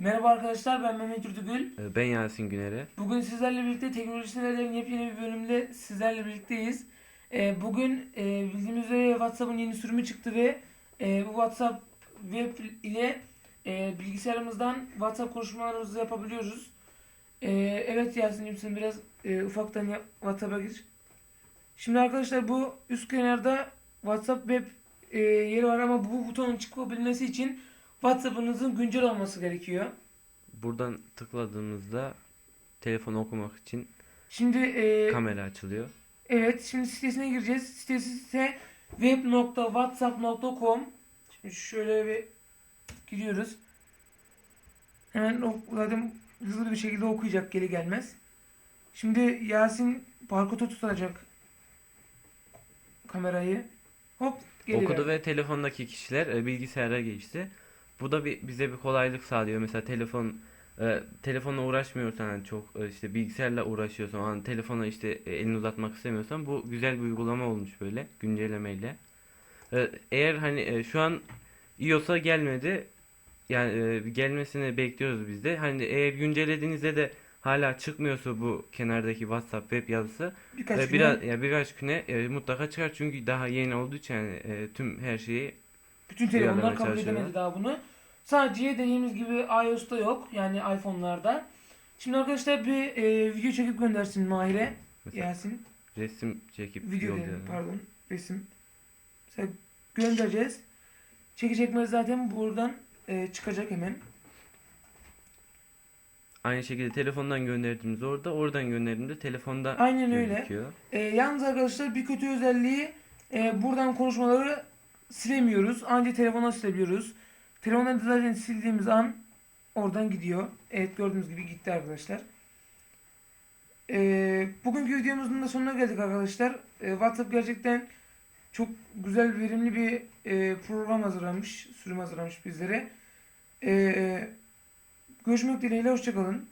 Merhaba arkadaşlar ben Mehmet Yurtugül. Ee, Ben Yasin Güner'e. Bugün sizlerle birlikte teknoloji sitelerinin yepyeni bir bölümde sizlerle birlikteyiz. Ee, bugün e, bildiğimiz üzere WhatsApp'ın yeni sürümü çıktı ve e, bu WhatsApp web ile e, bilgisayarımızdan WhatsApp konuşmalarımızı yapabiliyoruz. Evet Yasin'cim sen biraz ufaktan WhatsApp'a gir. Şimdi arkadaşlar bu üst kenarda WhatsApp web yeri var ama bu butonun çıkabilmesi için WhatsApp'ınızın güncel olması gerekiyor. Buradan tıkladığımızda telefonu okumak için Şimdi e, kamera açılıyor. evet şimdi sitesine gireceğiz. Sitesi ise web.whatsapp.com Şimdi şöyle bir giriyoruz. Hemen zaten hızlı bir şekilde okuyacak geri gelmez. Şimdi Yasin barkodu tutacak kamerayı. Hop geri Okudu ver. ve telefondaki kişiler e, bilgisayara geçti. Bu da bir, bize bir kolaylık sağlıyor. Mesela telefon e, telefonla uğraşmıyorsan hani çok e, işte bilgisayarla uğraşıyorsan hani telefona işte e, elini uzatmak istemiyorsan bu güzel bir uygulama olmuş böyle güncellemeyle. E, eğer hani e, şu an iOS'a gelmedi yani e, gelmesini bekliyoruz biz de. Hani eğer güncellediğinizde de hala çıkmıyorsa bu kenardaki WhatsApp web yazısı Birkaç e, güne- biraz ya birkaç güne e, mutlaka çıkar çünkü daha yeni olduğu için yani, e, tüm her şeyi Bütün telefonlar kabul edemedi daha bunu. Sadece dediğimiz gibi iOS'ta yok. Yani iPhone'larda. Şimdi arkadaşlar bir e, video çekip göndersin Mahir'e. Yasin. resim çekip Video yollayalım. pardon. Resim. Mesela göndereceğiz. Çekecekler zaten buradan e, çıkacak hemen. Aynı şekilde telefondan gönderdiğimiz orada, oradan gönderdiğimde telefonda Aynen öyle. gözüküyor. E, yalnız arkadaşlar bir kötü özelliği e, buradan konuşmaları silemiyoruz. Ancak telefona silebiliyoruz. Telefondan da zaten sildiğimiz an oradan gidiyor. Evet gördüğünüz gibi gitti arkadaşlar. E, bugünkü videomuzun da sonuna geldik arkadaşlar. E, WhatsApp gerçekten çok güzel verimli bir e, program hazırlamış. Sürüm hazırlamış bizlere. E, görüşmek dileğiyle hoşçakalın.